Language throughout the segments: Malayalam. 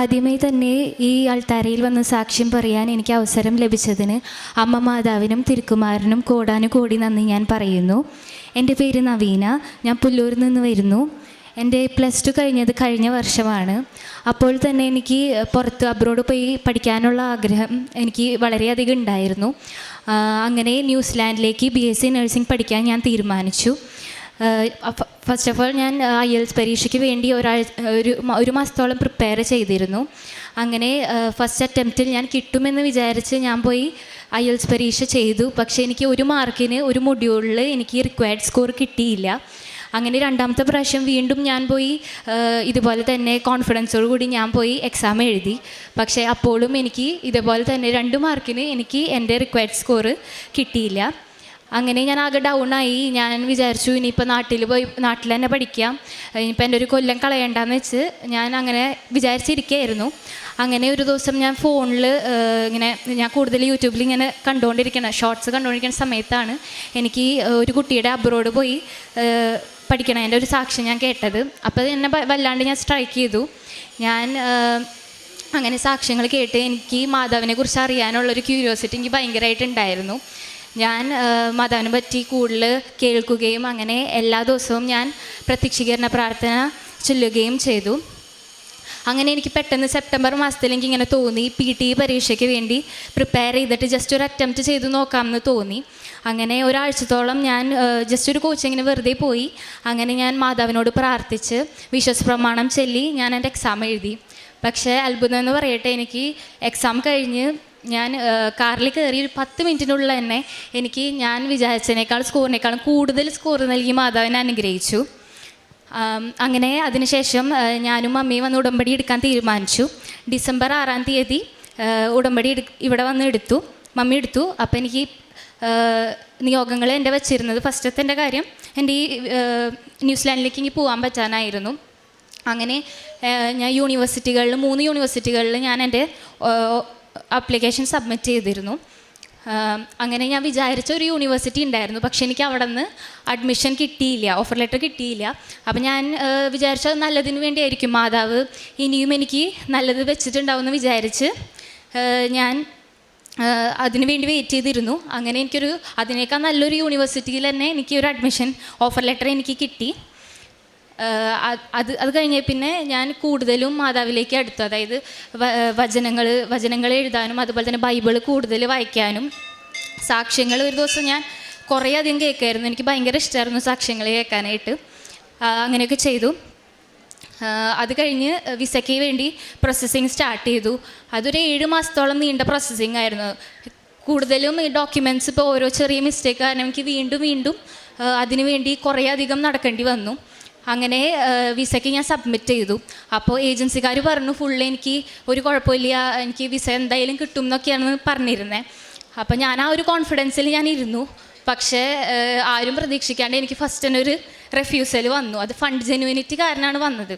ആദ്യമായി തന്നെ ഈ അൾത്താരയിൽ വന്ന് സാക്ഷ്യം പറയാൻ എനിക്ക് അവസരം ലഭിച്ചതിന് അമ്മ മാതാവിനും തിരുക്കുമാരനും കോടാനു കോടി നന്ദി ഞാൻ പറയുന്നു. എന്റെ പേര് നവീന. ഞാൻ പുല്ലൂരിൽ നിന്ന് വരുന്നു. എന്റെ പ്ലസ് ടു കഴിഞ്ഞത് കഴിഞ്ഞ വർഷമാണ്. അപ്പോൾ തന്നെ എനിക്ക് പുറത്ത് അബ്രോഡ് പോയി പഠിക്കാനുള്ള ആഗ്രഹം എനിക്ക് വളരെയധികം ഉണ്ടായിരുന്നു. അങ്ങനെ ന്യൂസിലാൻഡിലേക്ക് ബി എസ് സി നഴ്സിംഗ് പഠിക്കാൻ ഞാൻ തീരുമാനിച്ചു. ഫസ്റ്റ് ഓഫ് ഓൾ ഞാൻ ഐ പരീക്ഷയ്ക്ക് വേണ്ടി ഒരാഴ്ച ഒരു ഒരു മാസത്തോളം പ്രിപ്പയർ ചെയ്തിരുന്നു. അങ്ങനെ ഫസ്റ്റ് അറ്റംപ്റ്റിൽ ഞാൻ കിട്ടുമെന്ന് വിചാരിച്ച് ഞാൻ പോയി ഐ എൽസ് പരീക്ഷ ചെയ്തു. പക്ഷേ എനിക്ക് ഒരു മാർക്കിന് ഒരു മൊഡ്യൂളിൽ എനിക്ക് റിക്വയർഡ് സ്കോർ കിട്ടിയില്ല. അങ്ങനെ രണ്ടാമത്തെ പ്രാവശ്യം വീണ്ടും ഞാൻ പോയി ഇതുപോലെ തന്നെ കോൺഫിഡൻസോട് കൂടി ഞാൻ പോയി എക്സാം എഴുതി. പക്ഷേ അപ്പോഴും എനിക്ക് ഇതേപോലെ തന്നെ രണ്ട് മാർക്കിന് എനിക്ക് എന്റെ റിക്വയർഡ് സ്കോർ കിട്ടിയില്ല. അങ്ങനെ ഞാൻ ആകെ ഡൗൺ ആയി ഞാൻ വിചാരിച്ചു ഇനിയിപ്പോൾ നാട്ടിൽ പോയി നാട്ടിൽ തന്നെ പഠിക്കാം. ഇനിയിപ്പോൾ എന്റെ ഒരു കൊല്ലം കളയണ്ടെന്ന് വെച്ച് ഞാൻ അങ്ങനെ വിചാരിച്ചിരിക്കുകയായിരുന്നു അങ്ങനെ ഒരു ദിവസം ഞാൻ ഫോണിൽ ഇങ്ങനെ ഞാൻ കൂടുതൽ യൂട്യൂബിൽ ഇങ്ങനെ കണ്ടുകൊണ്ടിരിക്കണം ഷോർട്സ് കണ്ടുകൊണ്ടിരിക്കുന്ന സമയത്താണ് എനിക്ക് ഒരു കുട്ടിയുടെ അബ്രോഡ് പോയി പഠിക്കണതിന്റെ ഒരു സാക്ഷ്യം ഞാൻ കേട്ടത്. അപ്പോൾ എന്നെ വല്ലാണ്ട് ഞാൻ സ്ട്രൈക്ക് ചെയ്തു. ഞാൻ അങ്ങനെ സാക്ഷ്യങ്ങൾ കേട്ട് എനിക്ക് മാതാവിനെ കുറിച്ച് അറിയാനുള്ളൊരു ക്യൂരിയോസിറ്റി എനിക്ക് ഭയങ്കരമായിട്ട് ഉണ്ടായിരുന്നു. ഞാൻ മാതാവിനെ പറ്റി കൂടുതൽ കേൾക്കുകയും അങ്ങനെ എല്ലാ ദിവസവും ഞാൻ പ്രത്യക്ഷീകരണ പ്രാർത്ഥന ചൊല്ലുകയും ചെയ്തു. അങ്ങനെ എനിക്ക് പെട്ടെന്ന് സെപ്റ്റംബർ മാസത്തിൽ എനിക്ക് ഇങ്ങനെ തോന്നി. പി ടി പരീക്ഷയ്ക്ക് വേണ്ടി പ്രിപ്പയർ ചെയ്തിട്ട് ജസ്റ്റ് ഒരു അറ്റംപ്റ്റ് ചെയ്ത് നോക്കാമെന്ന് തോന്നി. അങ്ങനെ ഒരാഴ്ചത്തോളം ഞാൻ ജസ്റ്റ് ഒരു കോച്ചിങ്ങിന് വെറുതെ പോയി. അങ്ങനെ ഞാൻ മാതാവിനോട് പ്രാർത്ഥിച്ച് വിശ്വസ പ്രമാണം ചൊല്ലി ഞാൻ എന്റെ എക്സാം എഴുതി. പക്ഷേ അത്ഭുതം എന്ന് പറയട്ടെ എനിക്ക് എക്സാം കഴിഞ്ഞ് ഞാൻ കാറിൽ കയറി ഒരു പത്ത് മിനിറ്റിനുള്ളിൽ തന്നെ എനിക്ക് ഞാൻ വിചാരിച്ചതിനേക്കാൾ സ്കോറിനേക്കാളും കൂടുതൽ സ്കോർ നൽകി മാതാവിനെ അനുഗ്രഹിച്ചു. അങ്ങനെ അതിനുശേഷം ഞാനും മമ്മിയും വന്ന് ഉടമ്പടി എടുക്കാൻ തീരുമാനിച്ചു. ഡിസംബർ ആറാം തീയതി ഉടമ്പടി ഇവിടെ വന്ന് എടുത്തു. മമ്മി എടുത്തു. അപ്പോൾ എനിക്ക് നിയോഗങ്ങൾ എന്റെ വെച്ചിരുന്നത് ഫസ്റ്റത്തെ എന്റെ കാര്യം എന്റെ ഈ ന്യൂസിലാൻഡിലേക്ക് എനിക്ക് പോകാൻ പറ്റാനായിരുന്നു. അങ്ങനെ ഞാൻ യൂണിവേഴ്സിറ്റികളിൽ മൂന്ന് യൂണിവേഴ്സിറ്റികളിൽ ഞാൻ എന്റെ ആപ്ലിക്കേഷൻ സബ്മിറ്റ് ചെയ്തിരുന്നു. അങ്ങനെ ഞാൻ വിചാരിച്ച ഒരു യൂണിവേഴ്സിറ്റി ഉണ്ടായിരുന്നു. പക്ഷെ എനിക്ക് അവിടെ നിന്ന് അഡ്മിഷൻ കിട്ടിയില്ല ഓഫർ ലെറ്റർ കിട്ടിയില്ല. അപ്പം ഞാൻ വിചാരിച്ചത് വിചാരിച്ച നല്ലതിന് വേണ്ടിയായിരിക്കും. മാതാവ് ഇനിയും എനിക്ക് നല്ലത് വെച്ചിട്ടുണ്ടാവുമെന്ന് വിചാരിച്ച് ഞാൻ അതിനുവേണ്ടി വേണ്ടി വെയിറ്റ് ചെയ്തിരുന്നു. അങ്ങനെ എനിക്കൊരു അതിനേക്കാൾ നല്ലൊരു യൂണിവേഴ്സിറ്റിയിൽ തന്നെ എനിക്ക് ഒരു അഡ്മിഷൻ ഓഫർ ലെറ്റർ എനിക്ക് കിട്ടി. അത് അത് കഴിഞ്ഞ പിന്നെ ഞാൻ കൂടുതലും മാതാവിലേക്ക് അടുത്തു. അതായത് വചനങ്ങൾ വചനങ്ങൾ എഴുതാനും അതുപോലെ തന്നെ ബൈബിൾ കൂടുതൽ വായിക്കാനും സാക്ഷ്യങ്ങൾ ഒരു ദിവസം ഞാൻ കുറേ അധികം കേൾക്കുമായിരുന്നു. എനിക്ക് ഭയങ്കര ഇഷ്ടമായിരുന്നു സാക്ഷ്യങ്ങൾ കേൾക്കാനായിട്ട്. അങ്ങനെയൊക്കെ ചെയ്തു. അത് കഴിഞ്ഞ് വിസയ്ക്ക് വേണ്ടി പ്രോസസ്സിങ് സ്റ്റാർട്ട് ചെയ്തു. അതൊരു ഏഴ് മാസത്തോളം നീണ്ട പ്രോസസ്സിങ് ആയിരുന്നു. കൂടുതലും ഈ ഡോക്യുമെന്റ്സ് ഇപ്പോൾ ഓരോ ചെറിയ മിസ്റ്റേക്ക് കാരണം എനിക്ക് വീണ്ടും വീണ്ടും അതിനുവേണ്ടി അതിനു വേണ്ടി കുറേ അധികം നടക്കേണ്ടി വന്നു. അങ്ങനെ വിസയ്ക്ക് ഞാൻ സബ്മിറ്റ് ചെയ്തു. അപ്പോൾ ഏജൻസിക്കാർ പറഞ്ഞു ഫുള്ള് എനിക്ക് ഒരു കുഴപ്പമില്ല എനിക്ക് വിസ എന്തായാലും കിട്ടും എന്നൊക്കെയാണ് പറഞ്ഞിരുന്നത് അപ്പോൾ ഞാൻ ആ ഒരു കോൺഫിഡൻസിൽ ഞാൻ ഇരുന്നു. പക്ഷേ ആരും പ്രതീക്ഷിക്കാണ്ട് എനിക്ക് ഫസ്റ്റ് തന്നെ ഒരു റെഫ്യൂസൽ വന്നു. അത് ഫണ്ട് ജെനുവിനിറ്റി കാരണമാണ് വന്നത്.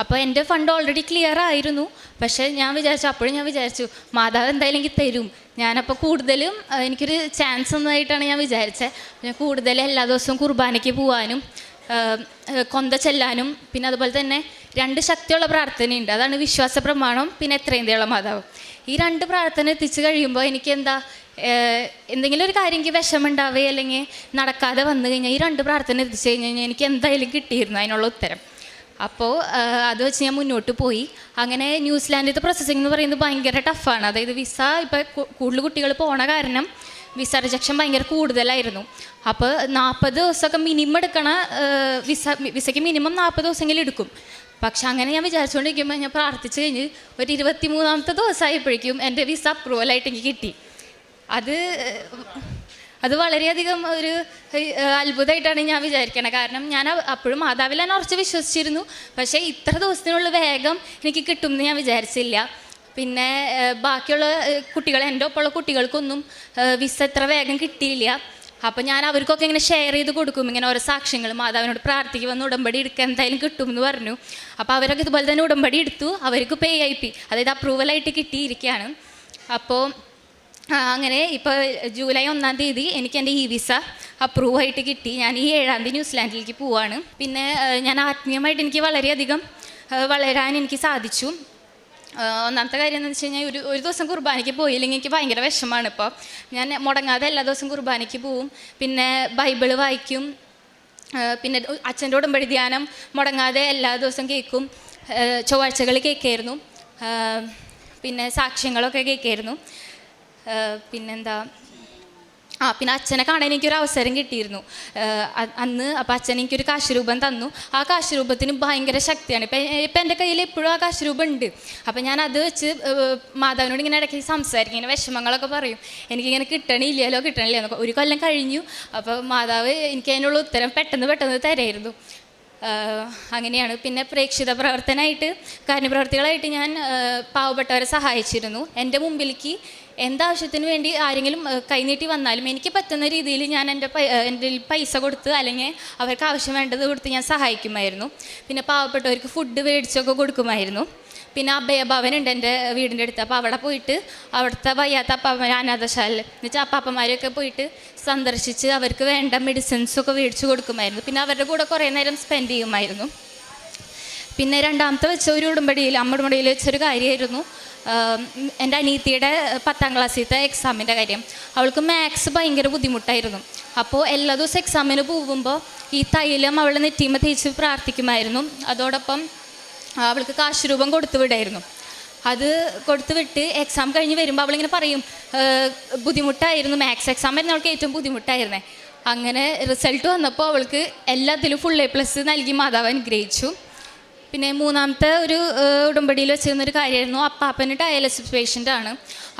അപ്പോൾ എന്റെ ഫണ്ട് ഓൾറെഡി ക്ലിയർ ആയിരുന്നു. പക്ഷേ ഞാൻ വിചാരിച്ചു അപ്പോഴും ഞാൻ വിചാരിച്ചു മാതാവ് എന്തായാലും എനിക്ക് തരും. ഞാനപ്പോൾ കൂടുതലും എനിക്കൊരു ചാൻസ് ഒന്നായിട്ടാണ് ഞാൻ വിചാരിച്ചത് ഞാൻ കൂടുതൽ എല്ലാ ദിവസവും കുർബാനയ്ക്ക് പോകാനും കൊന്ത ചെല്ലാനും പിന്നെ അതുപോലെ തന്നെ രണ്ട് ശക്തിയുള്ള പ്രാർത്ഥനയുണ്ട്. അതാണ് വിശ്വാസ പ്രമാണം പിന്നെ എത്രയും മാതാവ്. ഈ രണ്ട് പ്രാർത്ഥന എത്തിച്ചു കഴിയുമ്പോൾ എനിക്ക് എന്താ എന്തെങ്കിലും ഒരു കാര്യം എനിക്ക് വിഷമുണ്ടാവേ അല്ലെങ്കിൽ നടക്കാതെ വന്നു കഴിഞ്ഞാൽ ഈ രണ്ട് പ്രാർത്ഥന എത്തിച്ചു കഴിഞ്ഞ് കഴിഞ്ഞാൽ എനിക്ക് എന്തായാലും കിട്ടിയിരുന്നു അതിനുള്ള ഉത്തരം. അപ്പോൾ അത് വെച്ച് ഞാൻ മുന്നോട്ട് പോയി. അങ്ങനെ ന്യൂസിലാൻഡിലത്തെ പ്രോസസ്സിംഗ് എന്ന് പറയുന്നത് ഭയങ്കര ടഫാണ് അതായത് വിസ ഇപ്പോൾ കൂടുതൽ കുട്ടികൾ പോണ കാരണം വിസ റിജക്ഷൻ ഭയങ്കര കൂടുതലായിരുന്നു. അപ്പോൾ നാൽപ്പത് ദിവസമൊക്കെ മിനിമം എടുക്കണ വിസ വിസയ്ക്ക് മിനിമം നാൽപ്പത് ദിവസമെങ്കിലും എടുക്കും. പക്ഷെ അങ്ങനെ ഞാൻ വിചാരിച്ചുകൊണ്ടിരിക്കുമ്പോൾ ഞാൻ പ്രാർത്ഥിച്ചു കഴിഞ്ഞ് ഒരു ഇരുപത്തി മൂന്നാമത്തെ ദിവസമായപ്പോഴേക്കും എന്റെ വിസ അപ്രൂവലായിട്ട് എനിക്ക് കിട്ടി. അത് അത് വളരെയധികം ഒരു അത്ഭുതമായിട്ടാണ് ഞാൻ വിചാരിക്കണത് കാരണം ഞാൻ അപ്പോഴും മാതാവിൽ ഞാൻ ഉറച്ച് വിശ്വസിച്ചിരുന്നു. പക്ഷേ ഇത്ര ദിവസത്തിനുള്ള വേഗം എനിക്ക് കിട്ടുമെന്ന് ഞാൻ വിചാരിച്ചില്ല. പിന്നെ ബാക്കിയുള്ള കുട്ടികൾ എന്റെ ഒപ്പമുള്ള കുട്ടികൾക്കൊന്നും വിസ എത്ര വേഗം കിട്ടിയില്ല. അപ്പം ഞാൻ അവർക്കൊക്കെ ഇങ്ങനെ ഷെയർ ചെയ്ത് കൊടുക്കും. ഇങ്ങനെ ഓരോ സാക്ഷ്യങ്ങൾ. മാതാവിനോട് പ്രാർത്ഥിക്കുക വന്ന് ഉടമ്പടി എടുക്കുക എന്തായാലും കിട്ടുമെന്ന് പറഞ്ഞു. അപ്പോൾ അവരൊക്കെ ഇതുപോലെ തന്നെ ഉടമ്പടി എടുത്തു. അവർക്ക് പേ ഐ പി അതായത് അപ്രൂവലായിട്ട് കിട്ടിയിരിക്കുകയാണ് അപ്പോൾ അങ്ങനെ ഇപ്പോൾ ജൂലൈ ഒന്നാം തീയതി എനിക്ക് എന്റെ ഇ വിസ അപ്രൂവ് ആയിട്ട് കിട്ടി. ഞാൻ ഈ ഏഴാം തീയതി ന്യൂസിലാൻഡിലേക്ക് പോവാണ്. പിന്നെ ഞാൻ ആത്മീയമായിട്ട് എനിക്ക് വളരെയധികം വളരാൻ എനിക്ക് സാധിച്ചു. ഒന്നാമത്തെ കാര്യം എന്ന് വെച്ച് കഴിഞ്ഞാൽ ഒരു ഒരു ദിവസം കുർബാനയ്ക്ക് പോയില്ലെങ്കിൽ എനിക്ക് ഭയങ്കര വിഷമാണ് ഇപ്പോൾ ഞാൻ മുടങ്ങാതെ എല്ലാ ദിവസവും കുർബാനയ്ക്ക് പോവും. പിന്നെ ബൈബിൾ വായിക്കും. പിന്നെ അച്ഛന്റെ ഉടമ്പടി ധ്യാനം മുടങ്ങാതെ എല്ലാ ദിവസവും കേൾക്കും ചൊവ്വാഴ്ചകൾ കേൾക്കായിരുന്നു പിന്നെ സാക്ഷ്യങ്ങളൊക്കെ കേൾക്കായിരുന്നു പിന്നെന്താ? ആ പിന്നെ അച്ഛനെ കാണാൻ എനിക്കൊരു അവസരം കിട്ടിയിരുന്നു. അന്ന് അപ്പം അച്ഛൻ എനിക്കൊരു കാശുരൂപം തന്നു. ആ കാശുരൂപത്തിന് ഭയങ്കര ശക്തിയാണ്. ഇപ്പം ഇപ്പം എന്റെ കയ്യിൽ എപ്പോഴും ആ കാശുരൂപം ഉണ്ട് അപ്പം ഞാൻ അത് വെച്ച് മാതാവിനോട് ഇങ്ങനെ ഇടയ്ക്ക് സംസാരിക്കും. ഇങ്ങനെ വിഷമങ്ങളൊക്കെ പറയും. എനിക്കിങ്ങനെ കിട്ടണില്ലല്ലോ കിട്ടണില്ല ഒരു കൊല്ലം കഴിഞ്ഞു. അപ്പോൾ മാതാവ് എനിക്ക് അതിനുള്ള ഉത്തരം പെട്ടെന്ന് പെട്ടെന്ന് തരായിരുന്നു. അങ്ങനെയാണ്. പിന്നെ പ്രേക്ഷിത പ്രവർത്തനമായിട്ട് കാര്യപ്രവർത്തികളായിട്ട് ഞാൻ പാവപ്പെട്ടവരെ സഹായിച്ചിരുന്നു. എന്റെ മുമ്പിലേക്ക് എന്താവശ്യത്തിന് വേണ്ടി ആരെങ്കിലും കൈനീട്ടി വന്നാലും എനിക്ക് പറ്റുന്ന രീതിയിൽ ഞാൻ എന്റെ എന്റെ പൈസ കൊടുത്ത് അല്ലെങ്കിൽ അവർക്ക് ആവശ്യം വേണ്ടത് കൊടുത്ത് ഞാൻ സഹായിക്കുമായിരുന്നു. പിന്നെ പാവപ്പെട്ടവർക്ക് ഫുഡ് മേടിച്ചൊക്കെ കൊടുക്കുമായിരുന്നു. പിന്നെ അഭയഭവൻ ഉണ്ട് എന്റെ വീടിന്റെ അടുത്ത്. അപ്പോൾ അവിടെ പോയിട്ട് അവിടുത്തെ വയ്യാത്ത അപ്പാപ്പ അനാഥശാലയിൽ. എന്നുവെച്ചാൽ അപ്പാപ്പന്മാരെയൊക്കെ പോയിട്ട് സന്ദർശിച്ച് അവർക്ക് വേണ്ട മെഡിസിൻസൊക്കെ മേടിച്ച് കൊടുക്കുമായിരുന്നു. പിന്നെ അവരുടെ കൂടെ കുറേ നേരം സ്പെൻഡ് ചെയ്യുമായിരുന്നു. പിന്നെ രണ്ടാമത്തെ വെച്ച ഒരു ഉടമ്പടിയിൽ അമ്മ ഉടമ്പടിയിൽ വെച്ചൊരു കാര്യമായിരുന്നു. എന്റെ അനീത്തിയുടെ പത്താം ക്ലാസ്സിലത്തെ എക്സാമിന്റെ കാര്യം. അവൾക്ക് മാത്സ് ഭയങ്കര ബുദ്ധിമുട്ടായിരുന്നു. അപ്പോൾ എല്ലാ ദിവസവും എക്സാമിന് പോകുമ്പോൾ ഈ തൈലം അവളെ നെറ്റിയുമ്പോൾ തേച്ച് പ്രാർത്ഥിക്കുമായിരുന്നു. അതോടൊപ്പം അവൾക്ക് കാശ് രൂപം കൊടുത്തു വിടായിരുന്നു. അത് കൊടുത്തു വിട്ട് എക്സാം കഴിഞ്ഞ് വരുമ്പോൾ അവളിങ്ങനെ പറയും ബുദ്ധിമുട്ടായിരുന്നു മാത്സ് എക്സാം ആയിരുന്നു അവൾക്ക് ഏറ്റവും ബുദ്ധിമുട്ടായിരുന്നേ. അങ്ങനെ റിസൾട്ട് വന്നപ്പോൾ അവൾക്ക് എല്ലാത്തിലും ഫുൾ എ പ്ലസ് നൽകി മാതാവ് അനുഗ്രഹിച്ചു. പിന്നെ മൂന്നാമത്തെ ഒരു ഉടമ്പടിയിൽ വെച്ചിരുന്ന ഒരു കാര്യമായിരുന്നു. അപ്പാപ്പന് ഡയാലിസിസ് പേഷ്യന്റ് ആണ്.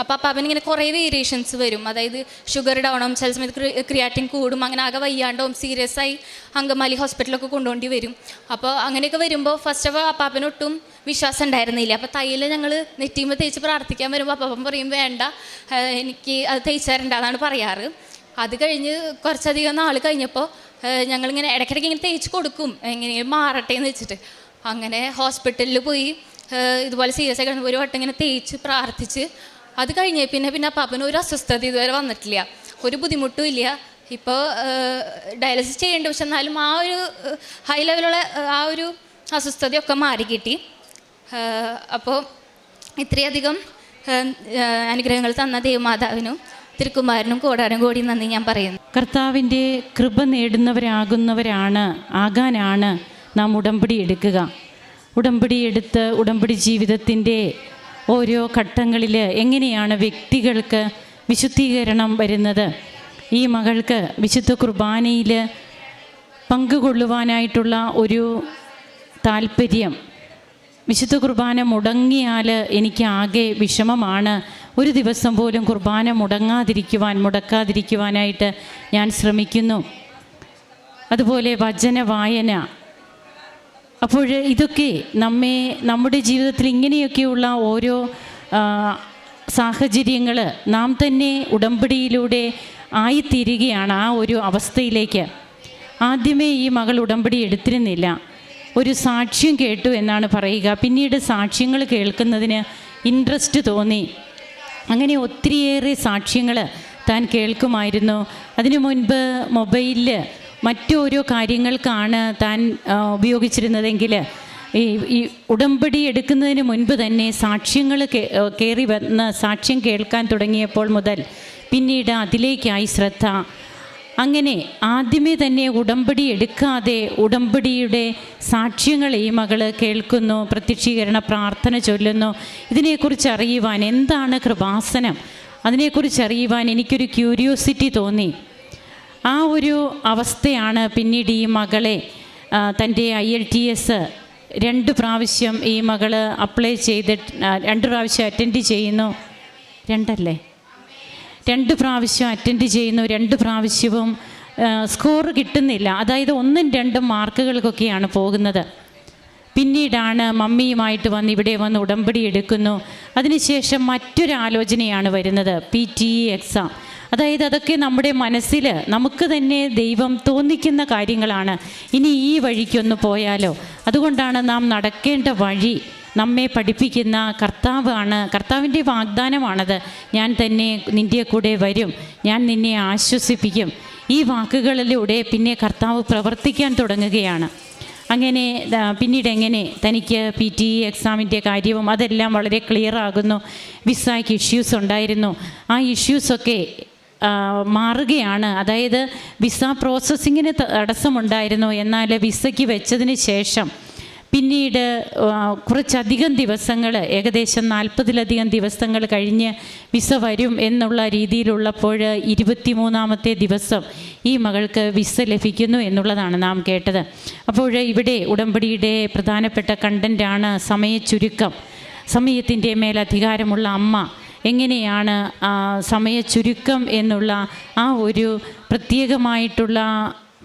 അപ്പോൾ അപ്പാപ്പന് ഇങ്ങനെ കുറേ വേരിയേഷൻസ് വരും. അതായത് ഷുഗർ ഡൗണും ചില സമയത്ത് ക്രിയാറ്റിൻ കൂടും അങ്ങനെ ആകെ വയ്യാണ്ടും സീരിയസ് ആയി അങ്കമാലി ഹോസ്പിറ്റലൊക്കെ കൊണ്ടുപോണ്ടി വരും. അപ്പോൾ അങ്ങനെയൊക്കെ വരുമ്പോൾ ഫസ്റ്റ് ഓഫ് ഓൾ അപ്പാപ്പന് ഒട്ടും വിശ്വാസം ഉണ്ടായിരുന്നില്ല. അപ്പോൾ തയ്യൽ ഞങ്ങൾ നെറ്റിയുമ്പോൾ തേച്ച് പ്രാർത്ഥിക്കാൻ വരുമ്പോൾ അപ്പാപ്പൻ പറയും വേണ്ട എനിക്ക് അത് തേച്ച് പറയാറ്. അത് കഴിഞ്ഞ് കുറച്ചധികം നാൾ കഴിഞ്ഞപ്പോൾ ഞങ്ങളിങ്ങനെ ഇടയ്ക്കിടയ്ക്ക് ഇങ്ങനെ തേച്ച് കൊടുക്കും. എങ്ങനെയും മാറട്ടെ എന്ന് വെച്ചിട്ട്. അങ്ങനെ ഹോസ്പിറ്റലിൽ പോയി ഇതുപോലെ സീരിയസ് ആയി കിടന്നപ്പോൾ ഒരു വട്ടം ഇങ്ങനെ തേച്ച് പ്രാർത്ഥിച്ച്. അത് കഴിഞ്ഞ് പിന്നെ പിന്നെ പാപ്പന് ഒരു അസ്വസ്ഥത ഇതുവരെ വന്നിട്ടില്ല. ഒരു ബുദ്ധിമുട്ടും ഇല്ല. ഇപ്പോൾ ഡയാലിസിസ് ചെയ്യേണ്ട. പക്ഷെ എന്നാലും ആ ഒരു ഹൈ ലെവലുള്ള ആ ഒരു അസ്വസ്ഥതയൊക്കെ മാറി കിട്ടി. അപ്പോൾ ഇത്രയധികം അനുഗ്രഹങ്ങൾ തന്ന ദേവമാതാവിനും തിരുക്കുമാരനും കോടാനും കോടി നന്ദി ഞാൻ പറയുന്നു. കർത്താവിന്റെ കൃപ നേടുന്നവരാകുന്നവരാണ് ആകാനാണ് നാം ഉടമ്പടി എടുക്കുക. ഉടമ്പടി എടുത്ത് ഉടമ്പടി ജീവിതത്തിന്റെ ഓരോ ഘട്ടങ്ങളിൽ എങ്ങനെയാണ് വ്യക്തികൾക്ക് വിശുദ്ധീകരണം വരുന്നത്? ഈ മകൾക്ക് വിശുദ്ധ കുർബാനയിൽ പങ്കുകൊള്ളുവാനായിട്ടുള്ള ഒരു താല്പര്യം വിശുദ്ധ കുർബാന മുടങ്ങിയാൽ എനിക്ക് ആകെ വിഷമമാണ്. ഒരു ദിവസം പോലും കുർബാന മുടങ്ങാതിരിക്കുവാൻ മുടക്കാതിരിക്കുവാനായിട്ട് ഞാൻ ശ്രമിക്കുന്നു. അതുപോലെ വചന വായന അപ്പോൾ ഇതൊക്കെ നമ്മെ നമ്മുടെ ജീവിതത്തിൽ ഇങ്ങനെയൊക്കെയുള്ള ഓരോ സാഹചര്യങ്ങൾ നാം തന്നെ ഉടമ്പടിയിലൂടെ ആയിത്തീരുകയാണ് ആ ഒരു അവസ്ഥയിലേക്ക്. ആദ്യമേ ഈ മകൾ ഉടമ്പടി എടുത്തിരുന്നില്ല. ഒരു സാക്ഷ്യം കേട്ടു എന്നാണ് പറയുക. പിന്നീട് സാക്ഷ്യങ്ങൾ കേൾക്കുന്നതിന് ഇൻട്രസ്റ്റ് തോന്നി. അങ്ങനെ ഒത്തിരിയേറെ സാക്ഷ്യങ്ങൾ താൻ കേൾക്കുമായിരുന്നു. അതിനു മുൻപ് മൊബൈലിൽ മറ്റോരോ കാര്യങ്ങൾക്കാണ് താൻ ഉപയോഗിച്ചിരുന്നതെങ്കിൽ ഈ ഈ ഉടമ്പടി എടുക്കുന്നതിന് മുൻപ് തന്നെ സാക്ഷ്യങ്ങൾ കയറി വന്ന് സാക്ഷ്യം കേൾക്കാൻ തുടങ്ങിയപ്പോൾ മുതൽ പിന്നീട് അതിലേക്കായി ശ്രദ്ധ. അങ്ങനെ ആദ്യമേ തന്നെ ഉടമ്പടി എടുക്കാതെ ഉടമ്പടിയുടെ സാക്ഷ്യങ്ങൾ ഈ മകൾ കേൾക്കുന്നു പ്രത്യക്ഷീകരണ പ്രാർത്ഥന ചൊല്ലുന്നു. ഇതിനെക്കുറിച്ച് അറിയുവാൻ എന്താണ് കൃപാസനം? അതിനെക്കുറിച്ച് അറിയുവാൻ എനിക്കൊരു ക്യൂരിയോസിറ്റി തോന്നി. ആ ഒരു അവസ്ഥയാണ് പിന്നീട് ഈ മകളെ തന്റെ ഐ എൽ ടി എസ് രണ്ട് പ്രാവശ്യം ഈ മകൾ അപ്ലൈ ചെയ്തിട്ട് രണ്ട് പ്രാവശ്യം അറ്റൻഡ് ചെയ്യുന്നു. രണ്ടല്ലേ? രണ്ട് പ്രാവശ്യം അറ്റൻഡ് ചെയ്യുന്നു. രണ്ട് പ്രാവശ്യവും സ്കോർ കിട്ടുന്നില്ല. അതായത് ഒന്നും രണ്ടും മാർക്കുകൾക്കൊക്കെയാണ് പോകുന്നത്. പിന്നീടാണ് മമ്മിയുമായിട്ട് വന്ന് ഇവിടെ വന്ന് ഉടമ്പടി എടുക്കുന്നു. അതിനുശേഷം മറ്റൊരു ആലോചനയാണ് വരുന്നത്. P T E exam. അതായത് അതൊക്കെ നമ്മുടെ മനസ്സിൽ നമുക്ക് തന്നെ ദൈവം തോന്നിക്കുന്ന കാര്യങ്ങളാണ്. ഇനി ഈ വഴിക്കൊന്ന് പോയാലോ? അതുകൊണ്ടാണ് നാം നടക്കേണ്ട വഴി നമ്മെ പഠിപ്പിക്കുന്ന കർത്താവാണ് കർത്താവിന്റെ വാഗ്ദാനമാണത്. ഞാൻ തന്നെ നിന്റെ കൂടെ വരും. ഞാൻ നിന്നെ ആശ്വസിപ്പിക്കും. ഈ വാക്കുകളിലൂടെ പിന്നെ കർത്താവ് പ്രവർത്തിക്കാൻ തുടങ്ങുകയാണ്. അങ്ങനെ പിന്നീട് എങ്ങനെ തനിക്ക് പി ടി ഇ എക്സാമിന്റെ കാര്യവും അതെല്ലാം വളരെ ക്ലിയർ ആകുന്നു. വിസയ്ക്ക് ഇഷ്യൂസ് ഉണ്ടായിരുന്നു. ആ ഇഷ്യൂസൊക്കെ മാറുകയാണ്. അതായത് വിസ പ്രോസസ്സിങ്ങിന് തടസ്സമുണ്ടായിരുന്നു. എന്നാൽ വിസയ്ക്ക് വെച്ചതിന് ശേഷം പിന്നീട് കുറച്ചധികം ദിവസങ്ങൾ ഏകദേശം നാൽപ്പതിലധികം ദിവസങ്ങൾ കഴിഞ്ഞ് വിസ വരും എന്നുള്ള രീതിയിലുള്ളപ്പോൾ ഇരുപത്തി മൂന്നാമത്തെ ദിവസം ഈ മകൾക്ക് വിസ ലഭിക്കുന്നു എന്നുള്ളതാണ് നാം കേട്ടത്. അപ്പോൾ ഇവിടെ ഉടമ്പടിയുടെ പ്രധാനപ്പെട്ട കണ്ടന്റാണ് സമയച്ചുരുക്കം. സമയത്തിന്റെ മേൽ അധികാരമുള്ള അമ്മ എങ്ങനെയാണ് സമയ ചുരുക്കം എന്നുള്ള ആ ഒരു പ്രത്യേകമായിട്ടുള്ള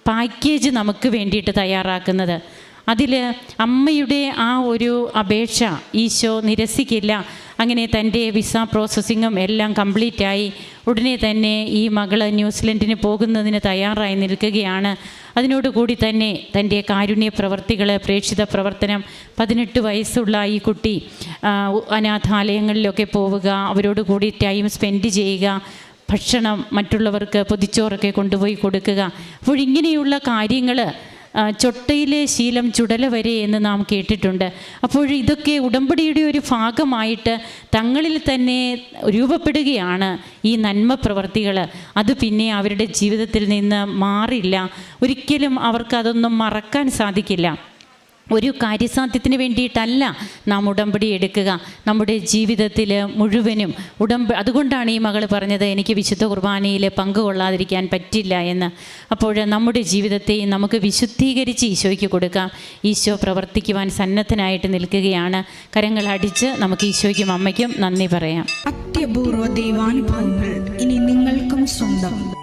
പാക്കേജ് നമുക്ക് വേണ്ടിയിട്ട് തയ്യാറാക്കുന്നത്. അതിൽ അമ്മയുടെ ആ ഒരു അപേക്ഷ ഈശോ നിരസിക്കില്ല. അങ്ങനെ തന്റെ വിസ പ്രോസസ്സിങ്ങും എല്ലാം കംപ്ലീറ്റ് ആയി ഉടനെ തന്നെ ഈ മകൾ ന്യൂസിലൻഡിന് പോകുന്നതിന് തയ്യാറായി നിൽക്കുകയാണ്. അതിനോടുകൂടി തന്നെ തന്റെ കാരുണ്യ പ്രവർത്തികൾ പ്രേക്ഷിത പ്രവർത്തനം പതിനെട്ട് വയസ്സുള്ള ഈ കുട്ടി അനാഥാലയങ്ങളിലൊക്കെ പോവുക അവരോട് കൂടി ടൈം സ്പെൻഡ് ചെയ്യുക ഭക്ഷണം മറ്റുള്ളവർക്ക് പൊതിച്ചോറൊക്കെ കൊണ്ടുപോയി കൊടുക്കുക. അപ്പോൾ ഇങ്ങനെയുള്ള കാര്യങ്ങൾ ചൊട്ടയിലെ ശീലം ചുടല വരെ എന്ന് നാം കേട്ടിട്ടുണ്ട്. അപ്പോൾ ഇതൊക്കെ ഉടമ്പടിയുടെ ഒരു ഭാഗമായിട്ട് തങ്ങളിൽ തന്നെ രൂപപ്പെടുകയാണ് ഈ നന്മ പ്രവർത്തികൾ അത് പിന്നെ അവരുടെ ജീവിതത്തിൽ നിന്ന് മാറില്ല. ഒരിക്കലും അവർക്കതൊന്നും മറക്കാൻ സാധിക്കില്ല. ഒരു കാര്യസാധ്യത്തിന് വേണ്ടിയിട്ടല്ല നാം ഉടമ്പടി എടുക്കുക. നമ്മുടെ ജീവിതത്തിൽ മുഴുവനും ഉടമ്പ അതുകൊണ്ടാണ് ഈ മകൾ പറഞ്ഞത് എനിക്ക് വിശുദ്ധ കുർബാനയിൽ പങ്കുകൊള്ളാതിരിക്കാൻ പറ്റില്ല എന്ന്. അപ്പോൾ നമ്മുടെ ജീവിതത്തെ നമുക്ക് വിശുദ്ധീകരിച്ച് ഈശോയ്ക്ക് കൊടുക്കാം. ഈശോ പ്രവർത്തിക്കുവാൻ സന്നദ്ധനായിട്ട് നിൽക്കുകയാണ്. കരങ്ങൾ അടിച്ച് നമുക്ക് ഈശോയ്ക്കും അമ്മയ്ക്കും നന്ദി പറയാം. അത്യപൂർവ ദൈവാനുഭവങ്ങൾ ഇനി നിങ്ങൾക്കും സ്വന്തം.